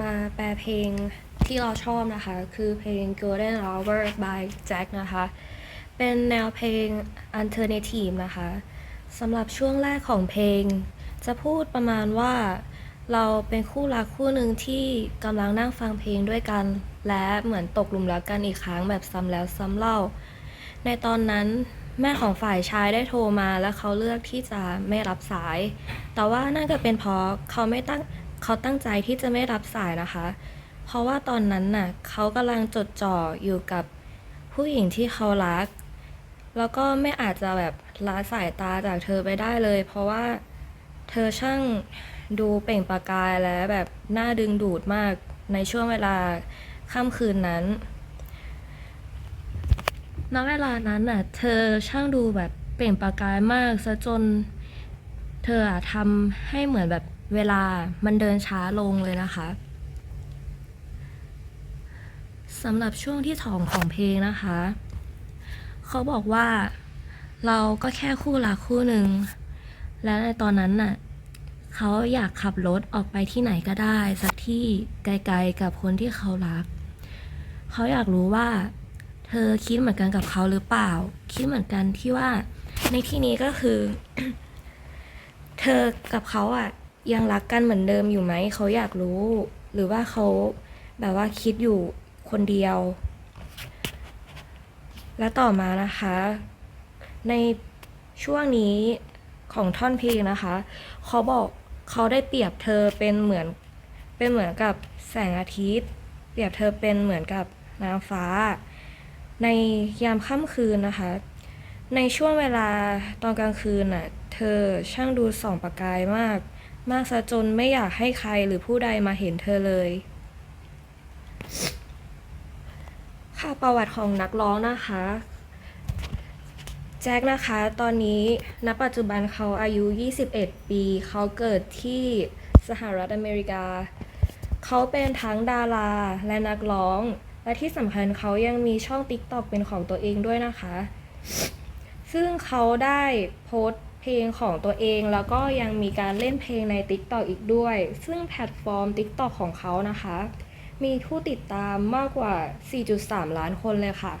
มาแปลเพลงที่เราชอบนะคะ คือเพลง Golden Hour by Jack นะคะ เป็นแนวเพลง alternative นะคะสำหรับช่วงแรกของเพลง จะพูดประมาณว่าเราเป็นคู่รักคู่หนึ่งที่กำลังนั่งฟังเพลงด้วยกัน และเหมือนตกหลุมรักกันอีกครั้งแบบซ้ำแล้วซ้ำเล่า ในตอนนั้นแม่ของฝ่ายชายได้โทรมาและเขาเลือกที่จะไม่รับสาย แต่ว่านั่นก็เป็นเพราะเขาไม่ตั้ง เขาตั้งใจที่จะไม่รับสายนะคะ เพราะว่าตอนนั้นน่ะเขากำลังจดจ่ออยู่กับผู้หญิงที่เขารัก แล้วก็ไม่อาจจะแบบละสายตาจากเธอไปได้เลย เพราะว่าเธอช่างดูเปล่งประกายและแบบน่าดึงดูดมากในช่วงเวลาค่ำคืนนั้นณเวลานั้นน่ะ เธอช่างดูแบบเปล่งประกายมากซะจน เธออะทำให้เหมือนแบบ เวลามันเดินช้าลงเลยนะคะสำหรับช่วงที่สองของเพลงนะคะ เขาบอกว่าเราก็แค่คู่รักคู่หนึ่ง และในตอนนั้นน่ะเขาอยากขับรถออกไปที่ไหนก็ได้ สักที่ไกลๆกับคนที่เขารัก เขาอยากรู้ว่า เธอคิดเหมือนกันกับเขาหรือเปล่า คิดเหมือนกันที่ว่าในที่นี้ก็คือ เธอกับเขาอะ ยังรักกันเหมือนเดิมอยู่ไหม เขาอยากรู้ หรือว่าเขาแบบว่าคิดอยู่คนเดียว และต่อมานะคะ ในช่วงนี้ของท่อนเพลงนะคะ เขาบอกเขาได้เปรียบเธอเป็นเหมือนเป็นเหมือนกับแสงอาทิตย์ เปรียบเธอเป็นเหมือนกับนางฟ้า ในยามค่ำคืนนะคะ ในช่วงเวลาตอนกลางคืนน่ะ เธอช่างดูส่องประกายมาก มากซะจนไม่อยากให้ใครหรือผู้ใดมาเห็นเธอเลย ค่ะประวัติของนักร้องนะคะแจ็คนะคะตอนนี้ณปัจจุบันเขาอายุ 21 ปี เขาเกิดที่สหรัฐอเมริกา เขาเป็นทั้งดาราและนักร้อง และที่สำคัญเขายังมีช่อง TikTok เป็นของตัวเองด้วยนะคะ ซึ่งเขาได้โพสต์ เพลงของตัวเอง แล้วก็ยังมีการเล่นเพลงใน TikTok อีกด้วย ซึ่งแพลตฟอร์ม TikTok ของเขานะคะ มีผู้ติดตามมากกว่า 4.3 ล้านคนเลยค่ะ